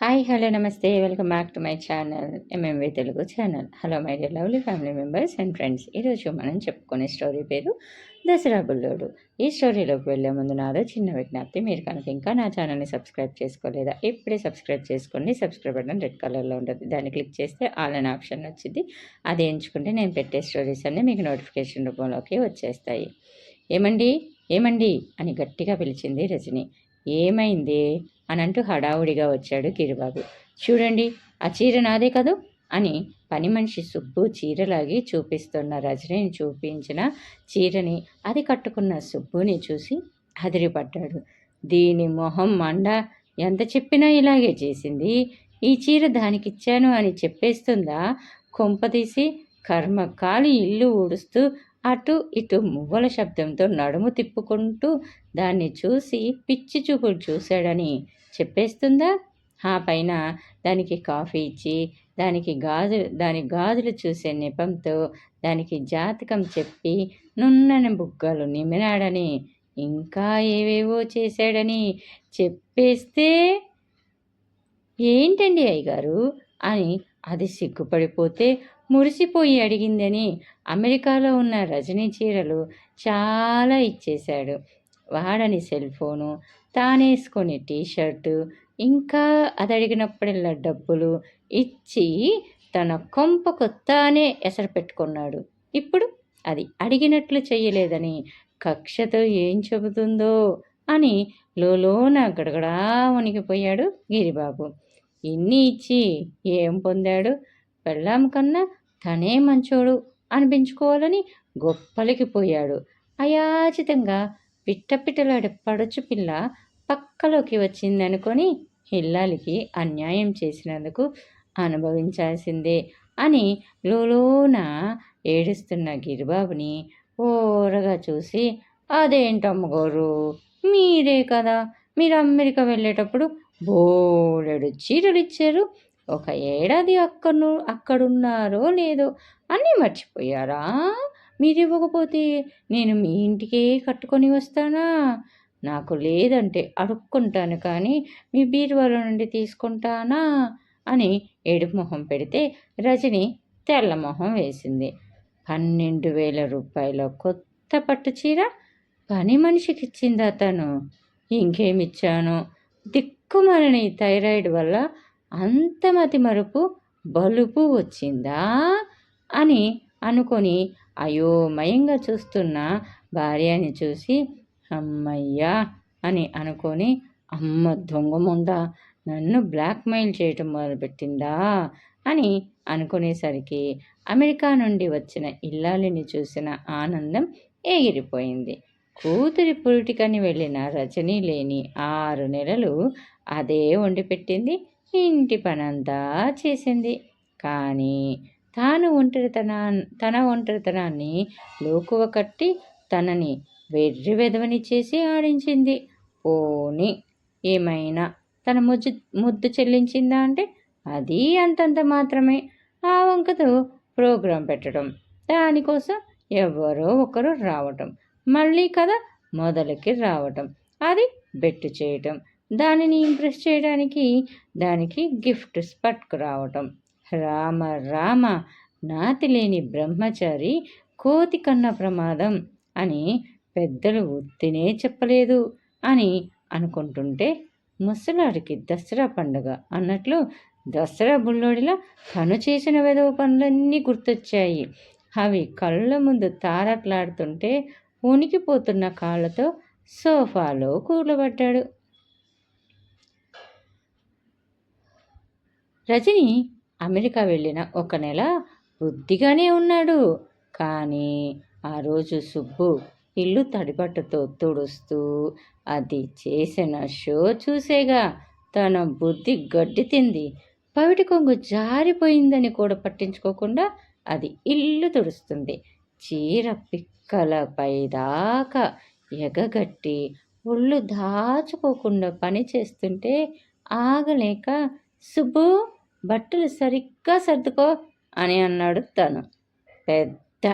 Hi hello నమస్తే. Welcome back to my channel MMV Telugu channel. Hello my dear lovely family members and friends. ఈరోజు మనం చెప్పుకునే story పేరు దసరా బుల్లోడు. ఈ స్టోరీలోకి వెళ్ళే ముందు నాదో చిన్న విజ్ఞప్తి మీరు కనుక ఇంకా నా ఛానల్ని సబ్స్క్రైబ్ చేసుకోలేదా? ఇప్పుడే సబ్స్క్రైబ్ చేసుకోండి. సబ్స్క్రైబ్ బటన్ రెడ్ కలర్లో ఉంటుంది. దాన్ని క్లిక్ చేస్తే ఆల్ అనే ఆప్షన్ వచ్చింది. అది ఎంచుకుంటే నేను పెట్టే స్టోరీస్ అన్నీ మీకు నోటిఫికేషన్ రూపంలోకి వచ్చేస్తాయి. ఏమండి? ఏమండి? అని గట్టిగా పిలిచింది రజని. ఏమైంది? అని అంటూ హడావుడిగా వచ్చాడు గిరిబాబు. చూడండి ఆ చీర నాదే కదూ? అని పని మనిషి సుబ్బు చీరలాగి చూపిస్తున్న రజనిని చూపించిన చీరని అది కట్టుకున్న సుబ్బుని చూసి అదిరిపడ్డాడు. దీని మొహం మండ ఎంత చెప్పినా ఇలాగే చేసింది. ఈ చీర దానికిచ్చాను అని చెప్పేస్తుందా? కొంపదీసి కర్మ కాలి ఇల్లు ఊడుస్తూ అటు ఇటు మువ్వల శబ్దంతో నడుము తిప్పుకుంటూ దాన్ని చూసి పిచ్చి చూపులు చూశాడని చెప్పేస్తుందా? ఆ పైన దానికి కాఫీ ఇచ్చి దానికి గాజు దాని గాజులు చూసే నెపంతో దానికి జాతకం చెప్పి నున్నని బుగ్గలు నిమినాడని ఇంకా ఏవేవో చేశాడని చెప్పేస్తే ఏంటండి అయ్యగారు? అని అది సిగ్గుపడిపోతే మురిసిపోయి అడిగిందని అమెరికాలో ఉన్న రజనీ చీరలు చాలా ఇచ్చేశాడు. వాడని సెల్ ఫోను తానేసుకొని టీషర్టు ఇంకా అది అడిగినప్పుడల్లా డబ్బులు ఇచ్చి తన కొంపకు తానే ఎసరు పెట్టుకున్నాడు. ఇప్పుడు అది అడిగినట్లు చేయలేదని కక్షతో ఏం చెబుతుందో అని లోన గడగడా వణికిపోయాడు గిరిబాబు. ఇన్ని ఇచ్చి ఏం పొందాడు? పెళ్ళాం కన్నా తనే మంచోడు అనిపించుకోవాలని గొప్పలకి పోయాడు అయాచితంగా పిట్టపిట్టలాడే పడుచు పిల్ల పక్కలోకి వచ్చిందనుకొని హిల్లాలికి అన్యాయం చేసినందుకు అనుభవించాల్సిందే అని లోలోన ఏడుస్తున్న గిరిబాబుని ఓరగా చూసి అదేంటమ్మగోరు మీరే కదా. మీరు అమెరికా వెళ్ళేటప్పుడు బోలెడు చీరలు ఇచ్చారు. ఒక ఏడాది అక్కను అక్కడున్నారో లేదో అన్నీ మర్చిపోయారా? మీరు ఇవ్వకపోతే నేను మీ ఇంటికే కట్టుకొని వస్తానా? నాకు లేదంటే అడుక్కుంటాను కానీ మీ బీరువాలో నుండి తీసుకుంటానా? అని ఏడుపు మొహం పెడితే రజని తెల్ల మొహం వేసింది. పన్నెండు వేల రూపాయల కొత్త పట్టు చీర పని మనిషికి ఇచ్చిందా తను ఇంకేమిచ్చాను? దిక్కుమలని థైరాయిడ్ వల్ల అంతమతి మరుపు బలుపు వచ్చిందా? అని అనుకొని అయోమయంగా చూస్తున్న భార్యని చూసి అమ్మయ్యా అని అనుకొని అమ్మ దొంగముండ నన్ను బ్లాక్మెయిల్ చేయటం మొదలుపెట్టిందా? అని అనుకునేసరికి అమెరికా నుండి వచ్చిన ఇల్లాలిని చూసిన ఆనందం ఎగిరిపోయింది కూతురి పురిటికని వెళ్ళిన రజనీ లేని ఆరు నెలలు అదే వండిపెట్టింది. ఇంటి పనంతా చేసింది. కానీ తాను ఒంటరితనా తన ఒంటరితనాన్ని లోకువ కట్టి తనని వెర్రి వెదవని చేసి ఆడించింది. పోని ఏమైనా తన ముజ్జు ముద్దు చెల్లించిందా అంటే అది అంతంత మాత్రమే. ఆ వంకతో ప్రోగ్రాం పెట్టడం దానికోసం ఎవరో ఒకరు రావటం మళ్ళీ కథ మొదలకి రావటం అది బెట్టు చేయటం దానిని ఇంప్రెస్ చేయడానికి దానికి గిఫ్ట్స్ పట్టుకురావటం రామ రామ నాతి లేని బ్రహ్మచారి కోతి కన్న ప్రమాదం అని పెద్దలు ఒత్తినే చెప్పలేదు అని అనుకుంటుంటే ముసలాడికి దసరా పండుగ అన్నట్లు దసరా బుల్లోడిలా కను చేసిన వెదవ పనులన్నీ గుర్తొచ్చాయి. అవి కళ్ళ ముందు తారట్లాడుతుంటే ఉనికిపోతున్న కాళ్ళతో సోఫాలో కూలబడ్డాడు రజని అమెరికా వెళ్ళిన ఒక నెల బుద్ధిగానే ఉన్నాడు. కానీ ఆ రోజు సుబ్బు ఇల్లు తడిబట్టతో తుడుస్తూ అది చేసిన షో చూసేగా తన బుద్ధి గడ్డి తింది. పవిటి కొంగు జారిపోయిందని కూడా పట్టించుకోకుండా అది ఇల్లు తుడుస్తుంది. చీర పిక్కలపై దాకా ఎగగట్టి ఒళ్ళు దాచుకోకుండా పని చేస్తుంటే ఆగలేక సుబ్బు బట్టలు సరిగ్గా సర్దుకో అని అన్నాడు తను. పెద్ద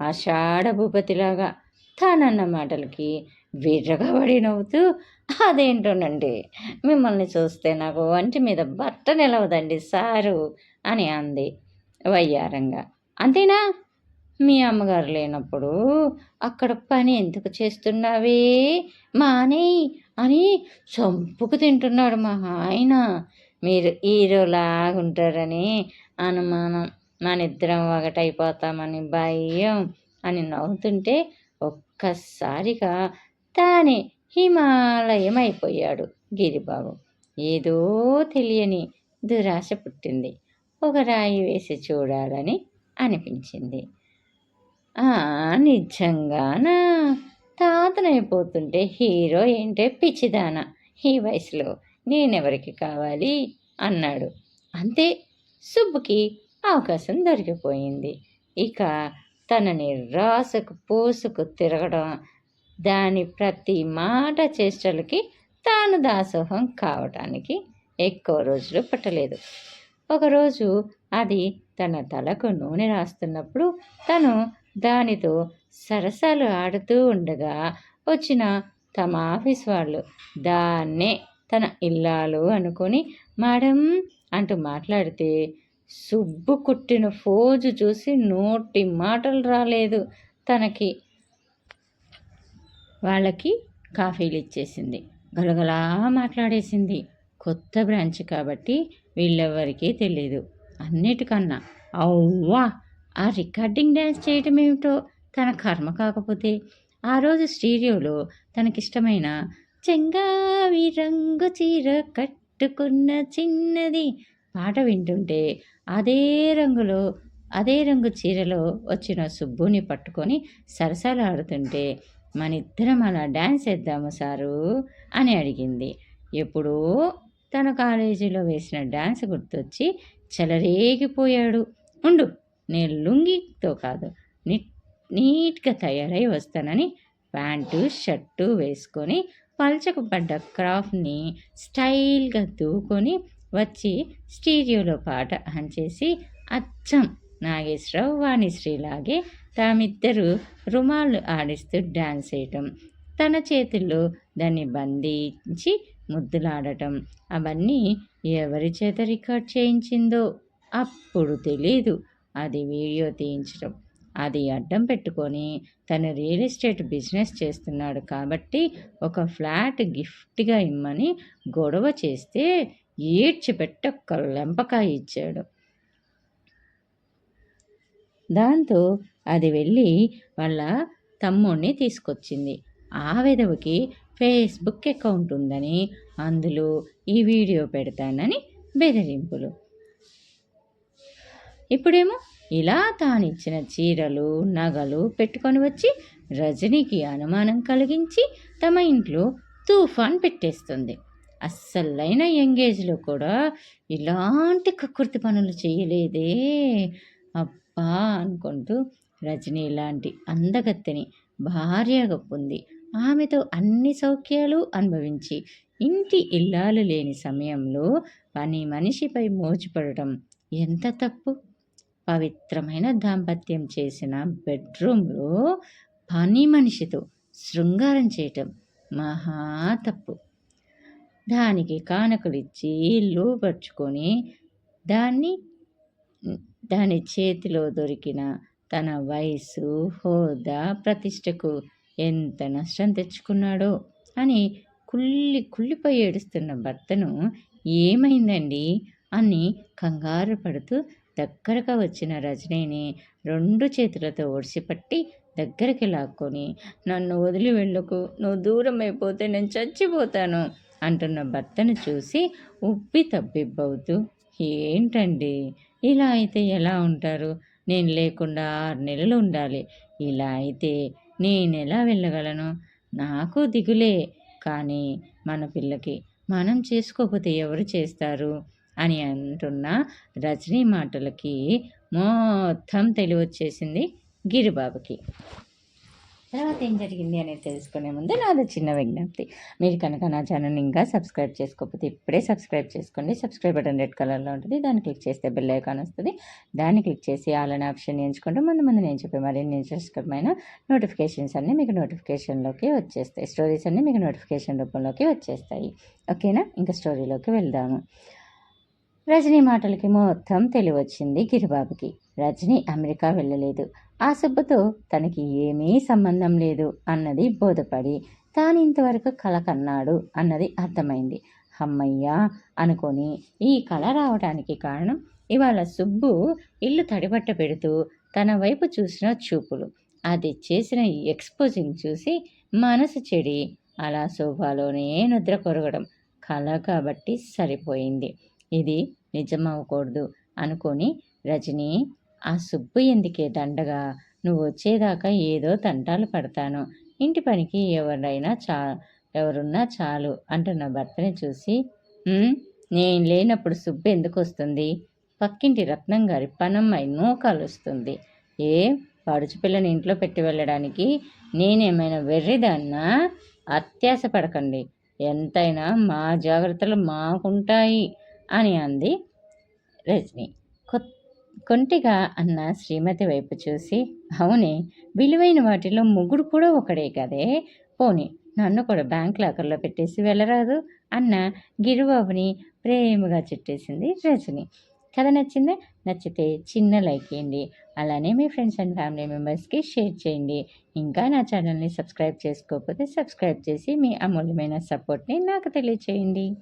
ఆషాఢ భూపతిలాగా తానన్న మాటలకి విర్రగబడి నవ్వుతూ అదేంటోనండి మిమ్మల్ని చూస్తే నాకు వంటి మీద బట్ట నిలవదండి సారు అని అంది వయ్యారంగా. అంతేనా? మీ అమ్మగారు లేనప్పుడు అక్కడ పని ఎందుకు చేస్తున్నావే? మానే అని చంపుకు తింటున్నాడు మా ఆయన. మీరు హీరోలాగుంటారని అనుమానం. మన ఇద్దరం ఒకటైపోతామని భయం అని నవ్వుతుంటే ఒక్కసారిగా తానే హిమాలయం అయిపోయాడు గిరిబాబు. ఏదో తెలియని దురాశ పుట్టింది. ఒక రాయి వేసి చూడాలని అనిపించింది. నిజంగానా తాతనైపోతుంటే హీరో ఏంటే పిచ్చిదాన ఈ వయసులో. నేనెవరికి కావాలి? అన్నాడు. అంతే సుబ్బుకి అవకాశం దొరికిపోయింది. ఇక తనని రాసుకు పూసుకు తిరగడం దాని ప్రతి మాట చేష్టలకి తాను దాసోహం కావటానికి ఎక్కువ రోజులు పట్టలేదు. ఒకరోజు అది తన తలకు నూనె రాస్తున్నప్పుడు తను దానితో సరసాలు ఆడుతూ ఉండగా వచ్చిన తమ ఆఫీస్ వాళ్ళు దాన్నే తన ఇల్లాలు అనుకొని మేడం అంటూ మాట్లాడితే సుబ్బు కుట్టిన ఫోజు చూసి నోటి మాటలు రాలేదు. తనకి వాళ్ళకి కాఫీలు ఇచ్చేసింది. గలగలా మాట్లాడేసింది. కొత్త బ్రాంచ్ కాబట్టి వీళ్ళెవరికీ తెలియదు అన్నిటికన్నా అవ్వా! ఆ రికార్డింగ్ డ్యాన్స్ చేయటం ఏమిటో తన కర్మ కాకపోతే. ఆ రోజు స్టీరియోలో తనకిష్టమైన చెంగావి రంగు చీర కట్టుకున్న చిన్నది. పాట వింటుంటే అదే రంగులో అదే రంగు చీరలో వచ్చిన సుబ్బుని పట్టుకొని సరసాలు ఆడుతుంటే మన ఇద్దరం అలా డ్యాన్స్ వేద్దాము సారు? అని అడిగింది. ఎప్పుడో తన కాలేజీలో వేసిన డ్యాన్స్ గుర్తొచ్చి చెలరేగిపోయాడు. ఉండు నేను లుంగితో కాదు నీట్ నీట్గా తయారై వస్తానని ప్యాంటు షర్టు వేసుకొని పల్చకబడ్డ క్రాఫ్ట్ని స్టైల్గా దూకొని వచ్చి స్టీరియోలో పాట అంచేసి అచ్చం నాగేశ్వరరావు వాణిశ్రీలాగే తామిద్దరూ రుమాలు ఆడిస్తూ డ్యాన్స్ వేయటం తన చేతుల్లో దాన్ని బంధించి ముద్దులాడటం అవన్నీ ఎవరి చేత రికార్డ్ చేయించిందో అప్పుడు తెలీదు. అది వీడియో తీయించడం అది అడ్డం పెట్టుకొని తను రియల్ ఎస్టేట్ బిజినెస్ చేస్తున్నాడు కాబట్టి ఒక ఫ్లాట్ గిఫ్ట్గా ఇమ్మని గొడవ చేస్తే ఈడ్చిపెట్టి ఒక్క లెంపకాయ ఇచ్చాడు. దాంతో అది వెళ్ళి వాళ్ళ తమ్ముడిని తీసుకొచ్చింది. ఆ విధవకి ఫేస్బుక్ అకౌంట్ ఉందని అందులో ఈ వీడియో పెడతానని బెదిరింపులు. ఇప్పుడేమో ఇలా తానిచ్చిన చీరలు నగలు పెట్టుకొని వచ్చి రజనీకి అనుమానం కలిగించి తమ ఇంట్లో తుఫాన్ పెట్టేస్తుంది. అస్సలైన ఎంగేజ్లో కూడా ఇలాంటి కకృతి పనులు చేయలేదే. అబ్బా అనుకుంటూ రజనీ లాంటి అందగత్తెని భార్యగా పొంది ఆమెతో అన్ని సౌఖ్యాలు అనుభవించి ఇంటి ఇల్లాలు లేని సమయంలో పని మనిషిపై మోచిపడటం ఎంత తప్పు? పవిత్రమైన దాంపత్యం చేసిన బెడ్రూమ్లో పని మనిషితో శృంగారం చేయటం మహా తప్పు. దానికి కానుకలు ఇచ్చి లోపరుచుకొని దాన్ని దాని చేతిలో దొరికిన తన వయసు హోదా ప్రతిష్టకు ఎంత నష్టం తెచ్చుకున్నాడో అని కుళ్ళి కుళ్ళిపోయి ఏడుస్తున్న భర్తను ఏమైందండి అని కంగారు పడుతూ దగ్గరగా వచ్చిన రజనీని రెండు చేతులతో ఒడిసిపట్టి దగ్గరికి లాక్కొని నన్ను వదిలి వెళ్ళకు నువ్వు దూరం అయిపోతే నేను చచ్చిపోతాను అంటున్న భర్తను చూసి ఉబ్బి తబ్బిబ్బవుతూ ఏంటండి? ఇలా అయితే ఎలా ఉంటారు? నేను లేకుండా ఆరు నెలలు ఉండాలి. ఇలా అయితే నేను ఎలా వెళ్ళగలను? నాకు దిగులే. కానీ మన పిల్లకి మనం చేసుకోకపోతే ఎవరు చేస్తారు? అని అంటున్న రజనీ మాటలకి మొత్తం తెలివచ్చేసింది గిరిబాబుకి. తర్వాత ఏం జరిగింది అనేది తెలుసుకునే ముందు నాది చిన్న విజ్ఞప్తి. మీరు కనుక నా ఛానల్ ఇంకా సబ్స్క్రైబ్ చేసుకోకపోతే ఇప్పుడే సబ్స్క్రైబ్ చేసుకోండి. సబ్స్క్రైబ్ బటన్ రెడ్ కలర్లో ఉంటుంది. దాన్ని క్లిక్ చేస్తే బెల్ ఐకాన్ వస్తుంది. దాన్ని క్లిక్ చేసి ఆల్ అనే ఆప్షన్ ఎంచుకుంటే ముందు ముందు నేను చెప్పే మరిన్ని ఇంట్రెస్ట్కరమైన నోటిఫికేషన్స్ అన్నీ మీకు నోటిఫికేషన్లోకి వచ్చేస్తాయి. స్టోరీస్ అన్నీ మీకు నోటిఫికేషన్ రూపంలోకి వచ్చేస్తాయి. ఓకేనా? ఇంకా స్టోరీలోకి వెళ్దాము. రజనీ మాటలకి మొత్తం తెలివచ్చింది గిరిబాబుకి. రజనీ అమెరికా వెళ్ళలేదు. ఆ సుబ్బతో తనకి ఏమీ సంబంధం లేదు అన్నది బోధపడి తాను ఇంతవరకు కళ కన్నాడు అన్నది అర్థమైంది. అమ్మయ్యా అనుకొని ఈ కళ రావడానికి కారణం ఇవాళ సుబ్బు ఇల్లు తడిబట్ట పెడుతూ తన వైపు చూసిన చూపులు. అది చేసిన ఈ ఎక్స్పోజింగ్ చూసి మనసు చెడి అలా సోఫాలోనే నిద్ర కొరగడం కళ కాబట్టి సరిపోయింది. ఇది నిజమవ్వకూడదు అనుకొని రజని ఆ సుబ్బు ఎందుకే దండగా? నువ్వు వచ్చేదాకా ఏదో తంటాలు పడతాను. ఇంటి పనికి ఎవరైనా చా ఎవరున్నా చాలు అంటున్న భర్తని చూసి నేను లేనప్పుడు సుబ్బు ఎందుకు వస్తుంది పక్కింటి రత్నం గారి పనమ్మాయి నూకాలు వస్తుంది ఏ పడుచు పిల్లని ఇంట్లో పెట్టి వెళ్ళడానికి నేనేమైనా వెర్రిదాన్నా? అత్యాశ పడకండి ఎంతైనా మా జాగ్రత్తలు మాకుంటాయి. అని అంది రజని. కొంటిగా అన్న శ్రీమతి వైపు చూసి అవునే విలువైన వాటిలో ముగ్గురు కూడా ఒకడే కదే? పోనీ నన్ను కూడా బ్యాంక్ లాకర్లో పెట్టేసి వెళ్ళరాదు అన్న గిరిబాబుని ప్రేమగా చుట్టేసింది రజని. కథ నచ్చిందా? నచ్చితే చిన్న లైక్ చేయండి. అలానే మీ ఫ్రెండ్స్ అండ్ ఫ్యామిలీ మెంబర్స్కి షేర్ చేయండి. ఇంకా నా ఛానల్ని సబ్స్క్రైబ్ చేసుకోకపోతే సబ్స్క్రైబ్ చేసి మీ అమూల్యమైన సపోర్ట్ని నాకు తెలియచేయండి.